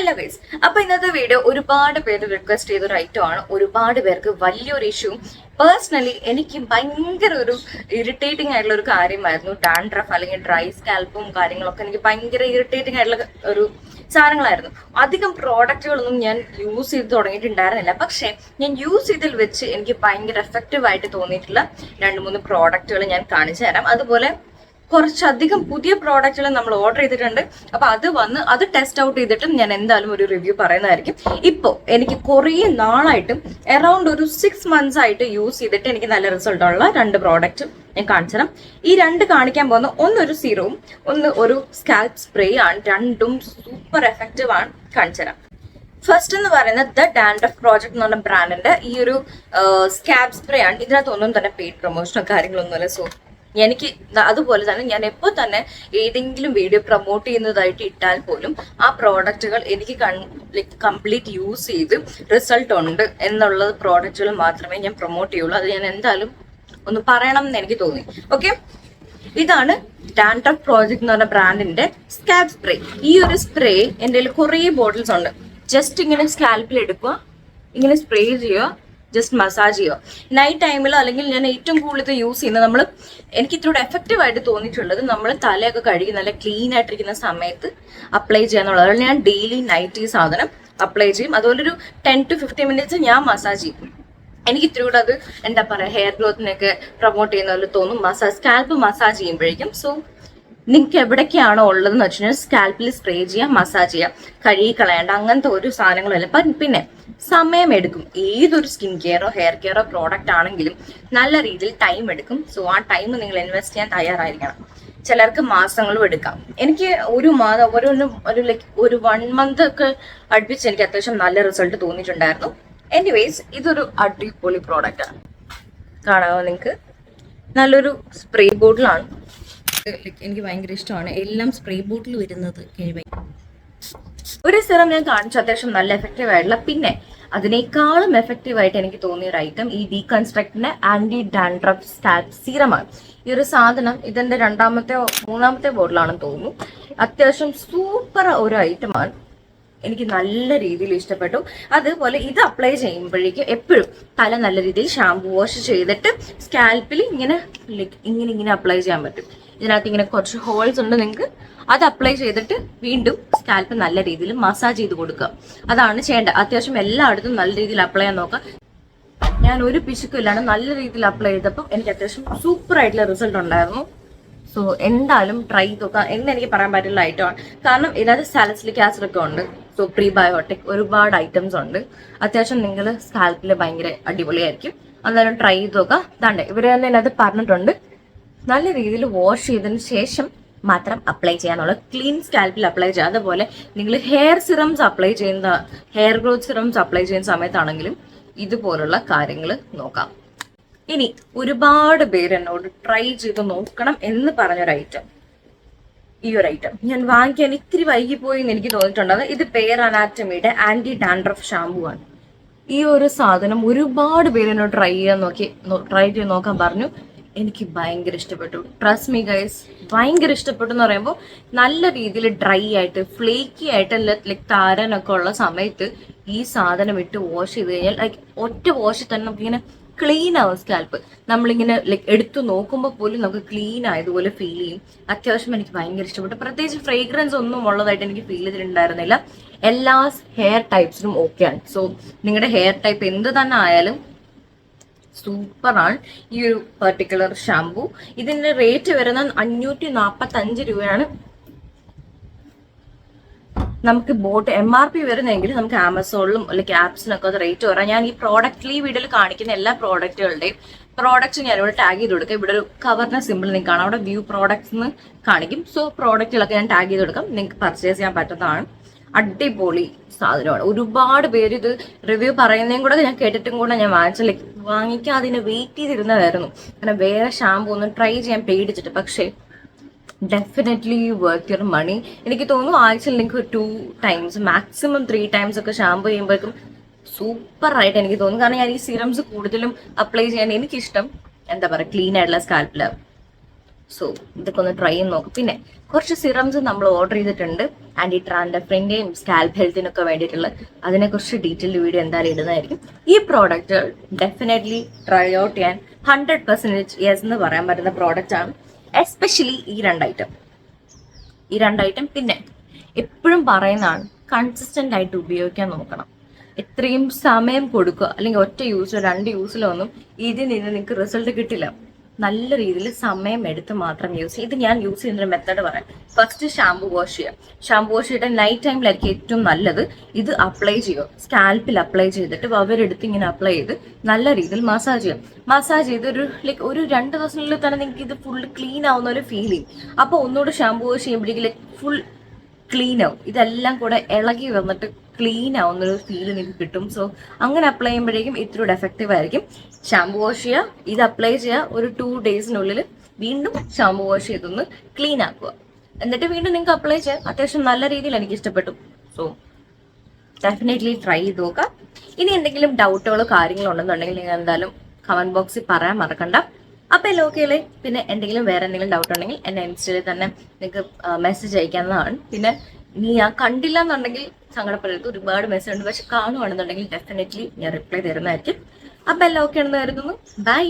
Hello guys അപ്പൊ ഇന്നത്തെ video ഒരുപാട് പേര് റിക്വസ്റ്റ് ചെയ്തൊരു ഐറ്റം ആണ്. ഒരുപാട് പേർക്ക് വലിയൊരു ഇഷ്യൂ പേഴ്സണലി എനിക്ക് ഭയങ്കര ഒരു ഇറിറ്റേറ്റിംഗ് ആയിട്ടുള്ള ഒരു കാര്യമായിരുന്നു. ഡാൻഡ്രഫ് അല്ലെങ്കിൽ ഡ്രൈ സ്കാൽപ്പും കാര്യങ്ങളൊക്കെ എനിക്ക് ഭയങ്കര ഇറിറ്റേറ്റിംഗ് ആയിട്ടുള്ള ഒരു സാധനങ്ങളായിരുന്നു. അധികം പ്രോഡക്റ്റുകളൊന്നും ഞാൻ യൂസ് ചെയ്ത് തുടങ്ങിയിട്ടുണ്ടായിരുന്നില്ല. പക്ഷെ ഞാൻ യൂസ് ചെയ്തതിൽ വെച്ച് എനിക്ക് ഭയങ്കര എഫക്റ്റീവ് ആയിട്ട് തോന്നിയിട്ടുള്ള രണ്ട് മൂന്ന് പ്രോഡക്റ്റുകൾ ഞാൻ കാണിച്ചു തരാം. അതുപോലെ കുറച്ചധികം പുതിയ പ്രോഡക്റ്റുകൾ നമ്മൾ ഓർഡർ ചെയ്തിട്ടുണ്ട്. അപ്പൊ അത് വന്ന് അത് ടെസ്റ്റ് ഔട്ട് ചെയ്തിട്ടും ഞാൻ എന്തായാലും ഒരു റിവ്യൂ പറയുന്നതായിരിക്കും. ഇപ്പോൾ എനിക്ക് കുറേ നാളായിട്ടും അറൌണ്ട് ഒരു സിക്സ് മന്ത്സ് ആയിട്ട് യൂസ് ചെയ്തിട്ട് എനിക്ക് നല്ല റിസൾട്ട് ഉള്ള രണ്ട് പ്രോഡക്റ്റ് ഞാൻ കാണിച്ചു ഈ രണ്ട് കാണിക്കാൻ പോകുന്ന ഒന്നൊരു സീറവും ഒന്ന് ഒരു സ്കാൽപ് സ്പ്രേ ആണ്. രണ്ടും സൂപ്പർ എഫക്റ്റീവ് ആണ്. കാണിച്ചു തരാം. ഫസ്റ്റ് എന്ന് പറയുന്നത് ദ ഡാൻഡ്രഫ് പ്രോജക്ട് എന്ന് പറഞ്ഞ ബ്രാൻഡിന്റെ ഈ ഒരു സ്കാബ് സ്പ്രേ ആണ്. ഇതിനകത്തൊന്നും തന്നെ പെയ്ഡ് പ്രൊമോഷനോ കാര്യങ്ങളൊന്നുമില്ല. സോ എനിക്ക് അതുപോലെ തന്നെ ഞാൻ എപ്പോൾ തന്നെ ഏതെങ്കിലും വീഡിയോ പ്രൊമോട്ട് ചെയ്യുന്നതായിട്ട് ഇട്ടാൽ പോലും ആ പ്രോഡക്റ്റുകൾ എനിക്ക് കംപ്ലീറ്റ് യൂസ് ചെയ്ത് റിസൾട്ട് ഉണ്ട് എന്നുള്ള പ്രോഡക്റ്റുകൾ മാത്രമേ ഞാൻ പ്രൊമോട്ട് ചെയ്യുള്ളൂ. അത് ഞാൻ എന്തായാലും ഒന്ന് പറയണം എന്ന് എനിക്ക് തോന്നി. ഓക്കെ ഇതാണ് ഡാൻഡ്രഫ് പ്രോജക്ട് എന്ന് പറഞ്ഞ ബ്രാൻഡിന്റെ സ്കാബ് സ്പ്രേ ഈ ഒരു സ്പ്രേ എന്റെ കുറേ ബോട്ടിൽസ് ഉണ്ട്. ജസ്റ്റ് ഇങ്ങനെ സ്കാൽപ്പിൽ എടുക്കുക ഇങ്ങനെ സ്പ്രേ ചെയ്യുക ജസ്റ്റ് മസാജ് ചെയ്യുക. നൈറ്റ് ടൈമിൽ അല്ലെങ്കിൽ ഞാൻ ഏറ്റവും കൂടുതൽ യൂസ് ചെയ്യുന്നത് നമ്മൾ എനിക്ക് ഇത്തിരി എഫക്റ്റീവ് ആയിട്ട് തോന്നിയിട്ടുള്ളത് നമ്മൾ തലയൊക്കെ കഴുകി നല്ല ക്ലീൻ ആയിട്ടിരിക്കുന്ന സമയത്ത് അപ്ലൈ ചെയ്യാന്നുള്ളത് അതുകൊണ്ട് ഞാൻ ഡെയിലി നൈറ്റ് ഈ സാധനം അപ്ലൈ ചെയ്യും. അതുപോലെ ഒരു ടെൻ ടു ഫിഫ്റ്റീൻ മിനിറ്റ്സ് ഞാൻ മസാജ് ചെയ്യും. എനിക്ക് ഇത്തിരി കൂടെ അത് എന്താ പറയുക ഹെയർ ഗ്രോത്തിനൊക്കെ പ്രൊമോട്ട് ചെയ്യുന്ന പോലെ തോന്നും. മസാജ് സ്കാൽപ്പ് മസാജ് ചെയ്യുമ്പോഴേക്കും. സോ നിങ്ങൾക്ക് എവിടേക്കാണോ ഉള്ളതെന്ന് വെച്ചാൽ സ്കാൽപ്പിൽ സ്പ്രേ ചെയ്യാം മസാജ് ചെയ്യാം. കഴുകി കളയേണ്ട അങ്ങനത്തെ ഒരു സാധനങ്ങളല്ല. പിന്നെ പിന്നെ സമയമെടുക്കും. ഏതൊരു സ്കിൻ കെയറോ ഹെയർ കെയറോ പ്രോഡക്റ്റ് ആണെങ്കിലും നല്ല രീതിയിൽ ടൈം എടുക്കും. സോ ആ ടൈം നിങ്ങൾ ഇൻവെസ്റ്റ് ചെയ്യാൻ തയ്യാറായിരിക്കണം. ചിലർക്ക് മാസങ്ങളും എടുക്കാം. എനിക്ക് ഒരു മാസം ഒരു ഒരു ലൈക്ക് ഒരു വൺ മന്ത് ഒക്കെ അടുപ്പിച്ച് എനിക്ക് അത്യാവശ്യം നല്ല റിസൾട്ട് തോന്നിയിട്ടുണ്ടായിരുന്നു. എനിവേസ് ഇതൊരു അടിപൊളി പ്രോഡക്റ്റ് ആണ്. കാണാമോ നിങ്ങൾക്ക്? നല്ലൊരു സ്പ്രേ ബോട്ടിലാണ് എനിക്ക് ഭയങ്കര ഇഷ്ടമാണ്. എല്ലാം സ്പ്രേ ബോട്ടിൽ വരുന്നത് ഒരു സിറം ഞാൻ കാണിച്ചു. അത്യാവശ്യം നല്ല എഫക്റ്റീവ് ആയിട്ടുള്ള. പിന്നെ അതിനേക്കാളും എഫക്റ്റീവ് ആയിട്ട് എനിക്ക് തോന്നിയ ഒരു ഐറ്റം ഈ ഡീകൺസ്ട്രക്റ്റിന്റെ ആന്റി ഡാൻഡ്രഫ് സ്റ്റാറ്റ് സീറം ആണ് ഈ ഒരു സാധനം ഇതിന്റെ രണ്ടാമത്തെ മൂന്നാമത്തെ ബോട്ടിലാണെന്ന് തോന്നുന്നു. അത്യാവശ്യം സൂപ്പർ ഒരു ഐറ്റമാണ് എനിക്ക് നല്ല രീതിയിൽ ഇഷ്ടപ്പെട്ടു. അതുപോലെ ഇത് അപ്ലൈ ചെയ്യുമ്പോഴേക്കും എപ്പോഴും തല നല്ല രീതിയിൽ ഷാംപൂ വാഷ് ചെയ്തിട്ട് സ്കാൽപ്പിൽ ഇങ്ങനെ ഇങ്ങനെ ഇങ്ങനെ അപ്ലൈ ചെയ്യാൻ പറ്റും. ഇതിനകത്ത് ഇങ്ങനെ കുറച്ച് ഹോൾസ് ഉണ്ട് നിങ്ങൾക്ക്. അത് അപ്ലൈ ചെയ്തിട്ട് വീണ്ടും സ്കാൽപ്പ് നല്ല രീതിയിൽ മസാജ് ചെയ്ത് കൊടുക്കുക. അതാണ് ചെയ്യേണ്ടത്. അത്യാവശ്യം എല്ലായിടത്തും നല്ല രീതിയിൽ അപ്ലൈ ചെയ്യാൻ നോക്കുക. ഞാൻ ഒരു പിശുക്കില്ലാണ്ട് നല്ല രീതിയിൽ അപ്ലൈ ചെയ്തപ്പോൾ എനിക്ക് അത്യാവശ്യം സൂപ്പർ ആയിട്ടുള്ള റിസൾട്ട് ഉണ്ടായിരുന്നു. സോ എന്തായാലും ട്രൈ നോക്കാം എന്ന് എനിക്ക് പറയാൻ പറ്റുള്ള ഐറ്റമാണ് കാരണം ഇതിനകത്ത് സാലസിലിക് ആസിഡ് ഒക്കെ ഉണ്ട്. സോ പ്രീബയോട്ടിക് ഒരുപാട് ഐറ്റംസ് ഉണ്ട്. അത്യാവശ്യം നിങ്ങൾ സ്കാൽപ്പിൽ ഭയങ്കര അടിപൊളിയായിരിക്കും. അന്നേരം ട്രൈ ചെയ്ത് നോക്കാം ഇതാണ്ട് ഇവർ തന്നെ അത് പറഞ്ഞിട്ടുണ്ട്. നല്ല രീതിയിൽ വാഷ് ചെയ്തതിന് ശേഷം മാത്രം അപ്ലൈ ചെയ്യാനുള്ള ക്ലീൻ സ്കാൽപ്പിൽ അപ്ലൈ ചെയ്യുക അതുപോലെ നിങ്ങൾ ഹെയർ സിറംസ് അപ്ലൈ ചെയ്യുന്ന ഹെയർ ഗ്രോത്ത് സിറംസ് അപ്ലൈ ചെയ്യുന്ന സമയത്താണെങ്കിലും ഇതുപോലുള്ള കാര്യങ്ങൾ നോക്കാം. ഇനി ഒരുപാട് പേര് എന്നോട് ട്രൈ ചെയ്ത് നോക്കണം എന്ന് പറഞ്ഞൊരു ഐറ്റം ഈ ഒരു ഐറ്റം ഞാൻ വാങ്ങിക്കാൻ ഇത്തിരി വൈകിപ്പോയി എന്ന് എനിക്ക് തോന്നിയിട്ടുണ്ടത് ഇത് പേർ അനാറ്റമിയുടെ ആന്റി ഡാൻഡ്രഫ് ഷാമ്പു ആണ്. ഈ ഒരു സാധനം ഒരുപാട് പേര് എന്നോട് ട്രൈ ചെയ്യാൻ നോക്കി ട്രൈ ചെയ്ത് നോക്കാൻ പറഞ്ഞു. എനിക്ക് ഭയങ്കര ഇഷ്ടപ്പെട്ടു. ട്രസ്റ്റ് മീ ഗൈസ് ഭയങ്കര ഇഷ്ടപ്പെട്ടു എന്ന് പറയുമ്പോൾ നല്ല രീതിയിൽ ഡ്രൈ ആയിട്ട് ഫ്ലേക്കി ആയിട്ട് ലൈക്ക് താരനൊക്കെ ഉള്ള സമയത്ത് ഈ സാധനം ഇട്ട് വാഷ് ചെയ്ത് കഴിഞ്ഞാൽ ലൈക്ക് ഒറ്റ വാഷിൽ തന്നെ നമുക്കിങ്ങനെ ക്ലീൻ ആവും സ്കാൽപ്പ് നമ്മളിങ്ങനെ ലൈക്ക് എടുത്തു നോക്കുമ്പോൾ പോലും നമുക്ക് ക്ലീൻ ആയതുപോലെ ഫീൽ ചെയ്യും. അത്യാവശ്യം എനിക്ക് ഭയങ്കര ഇഷ്ടപ്പെട്ടു. പ്രത്യേകിച്ച് ഫ്രേഗ്രൻസ് ഒന്നും ഉള്ളതായിട്ട് എനിക്ക് ഫീൽ ചെയ്തിട്ടുണ്ടായിരുന്നില്ല. എല്ലാ ഹെയർ ടൈപ്സിനും ആണ്. സോ നിങ്ങളുടെ ഹെയർ ടൈപ്പ് എന്ത് തന്നെ ആയാലും സൂപ്പറാണ്. ഈ ഒരു പെർട്ടിക്കുലർ ഷാംപൂ ഇതിന്റെ റേറ്റ് വരുന്നത് അഞ്ഞൂറ്റി നാൽപ്പത്തി അഞ്ച് രൂപയാണ്. നമുക്ക് ബോട്ട് എം ആർ പി വരുന്നെങ്കിൽ നമുക്ക് ആമസോണിലും അല്ലെങ്കിൽ ആപ്സിനൊക്കെ അത് റേറ്റ് വരാം ഞാൻ ഈ പ്രോഡക്റ്റിൽ ഈ വീഡിയോയിൽ കാണിക്കുന്ന എല്ലാ പ്രോഡക്റ്റുകളുടെയും പ്രോഡക്റ്റ് ഞാൻ ഇവിടെ ടാഗ് ചെയ്ത് കൊടുക്കാം. ഇവിടെ ഒരു കവറിനെ സിമ്പിൾ നിങ്ങൾക്ക് കാണാം. അവിടെ വ്യൂ പ്രോഡക്ട്സ് എന്ന് കാണിക്കും. സോ പ്രോഡക്റ്റുകളൊക്കെ ഞാൻ ടാഗ് ചെയ്ത് കൊടുക്കാം. നിങ്ങൾക്ക് പർച്ചേസ് ചെയ്യാൻ പറ്റുന്നതാണ്. അടിപൊളി സാധനമാണ്. ഒരുപാട് പേര് ഇത് റിവ്യൂ പറയുന്നതും കൂടെ ഞാൻ കേട്ടിട്ടും കൂടെ ഞാൻ വാങ്ങിച്ച വാങ്ങിക്കാൻ അതിന് വെയിറ്റ് ചെയ്തിരുന്നതായിരുന്നു. കാരണം വേറെ ഷാമ്പൂ ഒന്നും ട്രൈ ചെയ്യാൻ പേടിച്ചിട്ട്. പക്ഷേ ഡെഫിനറ്റ്ലി വർക്ക് യുവർ മണി എനിക്ക് തോന്നുന്നു ആഴ്ചയിൽ നിങ്ങൾക്ക് two times maximum three times ഒക്കെ ഷാമ്പു ചെയ്യുമ്പോഴേക്കും സൂപ്പർ ആയിട്ട് എനിക്ക് തോന്നുന്നു കാരണം ഞാൻ ഈ സിറംസ് കൂടുതലും അപ്ലൈ ചെയ്യാൻ എനിക്കിഷ്ടം എന്താ പറയുക ക്ലീൻ ആയിട്ടുള്ള സ്കാൽപ്പിൽ സോ ഇതൊക്കെ ഒന്ന് ട്രൈ ചെയ്ത് നോക്കും. പിന്നെ കുറച്ച് സിറംസ് നമ്മൾ ഓർഡർ ചെയ്തിട്ടുണ്ട്. ആന്റി ട്രാൻഡഫ്രിന്റെയും സ്കാൽപ് ഹെൽത്തിനൊക്കെ വേണ്ടിയിട്ടുള്ള. അതിനെക്കുറിച്ച് ഡീറ്റെയിൽ വീഡിയോ എന്തായാലും ഇടുന്നതായിരിക്കും. ഈ പ്രോഡക്റ്റുകൾ ഡെഫിനറ്റ്ലി ട്രൈ ഔട്ട് ചെയ്യാൻ ഹൺഡ്രഡ് പെർസെന്റേജ് യെസ് എന്ന് പറയാൻ പറ്റുന്ന പ്രോഡക്റ്റ് ആണ്. എസ്പെഷ്യലി ഈ രണ്ട് ഐറ്റം ഈ രണ്ട് ഐറ്റം പിന്നെ എപ്പോഴും പറയുന്നതാണ് കൺസിസ്റ്റന്റ് ആയിട്ട് ഉപയോഗിക്കാൻ നോക്കണം. എത്രയും സമയം കൊടുക്കുക. അല്ലെങ്കിൽ ഒറ്റ യൂസിലോ രണ്ട് യൂസിലോ ഒന്നും ഇതിൽ നിന്ന് നിങ്ങൾക്ക് റിസൾട്ട് കിട്ടില്ല. നല്ല രീതിയിൽ സമയം എടുത്ത് മാത്രം യൂസ് ചെയ്യും. ഇത് ഞാൻ യൂസ് ചെയ്യുന്ന മെത്തേഡ് പറയാം. ഫസ്റ്റ് ഷാംപൂ വാഷ് ചെയ്യുക ഷാംപൂ വാഷ് ചെയ്തിട്ട് നൈറ്റ് ടൈമിലായിരിക്കും ഏറ്റവും നല്ലത്. ഇത് അപ്ലൈ ചെയ്യുക. സ്കാൽപ്പിൽ അപ്ലൈ ചെയ്തിട്ട് വവരെടുത്ത് ഇങ്ങനെ അപ്ലൈ ചെയ്ത് നല്ല രീതിയിൽ മസാജ് ചെയ്യുക മസാജ് ചെയ്ത് ഒരു ലൈക്ക് ഒരു രണ്ട് ദിവസത്തിനുള്ളിൽ തന്നെ നിങ്ങൾക്ക് ഇത് ഫുൾ ക്ലീൻ ആവുന്ന ഒരു ഫീൽ ചെയ്യും. അപ്പോൾ ഒന്നുകൂടെ ഷാംപൂ വാഷ് ചെയ്യുമ്പോഴേക്കും ലൈക്ക് ഫുൾ ക്ലീൻ ആവും. ഇതെല്ലാം കൂടെ ഇളകി വന്നിട്ട് ക്ലീൻ ആവുന്ന ഒരു ഫീൽ നിങ്ങൾക്ക് കിട്ടും. സോ അങ്ങനെ അപ്ലൈ ചെയ്യുമ്പോഴേക്കും ഇത്തിരി എഫക്റ്റീവ് ആയിരിക്കും. ഷാംപൂ വാഷ് ചെയ്യുക. ഇത് അപ്ലൈ ചെയ്യുക. ഒരു ടു ഡേയ്സിനുള്ളിൽ വീണ്ടും ഷാംപൂ വാഷ് ചെയ്തൊന്ന് ക്ലീൻ ആക്കുക. എന്നിട്ട് വീണ്ടും നിങ്ങൾക്ക് അപ്ലൈ ചെയ്യാം. അത്യാവശ്യം നല്ല രീതിയിൽ എനിക്ക് ഇഷ്ടപ്പെട്ടു. സോ ഡെഫിനറ്റ്ലി ട്രൈ ചെയ്ത് നോക്കാം. ഇനി എന്തെങ്കിലും ഡൗട്ടുകളോ കാര്യങ്ങളോ ഉണ്ടെന്നുണ്ടെങ്കിൽ നിങ്ങൾ എന്തായാലും കമന്റ് ബോക്സിൽ പറയാൻ മറക്കണ്ട. അപ്പൊ അല്ലേ? പിന്നെ എന്തെങ്കിലും വേറെ എന്തെങ്കിലും ഡൗട്ട് ഉണ്ടെങ്കിൽ എന്നെ ഇൻസ്റ്റയിൽ തന്നെ നിങ്ങൾക്ക് മെസ്സേജ് അയക്കാവുന്നതാണ്. പിന്നെ ഇനി ഞാൻ കണ്ടില്ല എന്നുണ്ടെങ്കിൽ സങ്കടപ്പെടരുത്. ഒരുപാട് മെസ്സേജ് ഉണ്ട്. പക്ഷെ കാണുവാണെന്നുണ്ടെങ്കിൽ ഡെഫിനറ്റ്ലി ഞാൻ റിപ്ലൈ തരുന്നതായിരിക്കും. അപ്പൊ എല്ലാം ഓക്കെ ആണെന്ന് കരുതുന്നു. ബൈ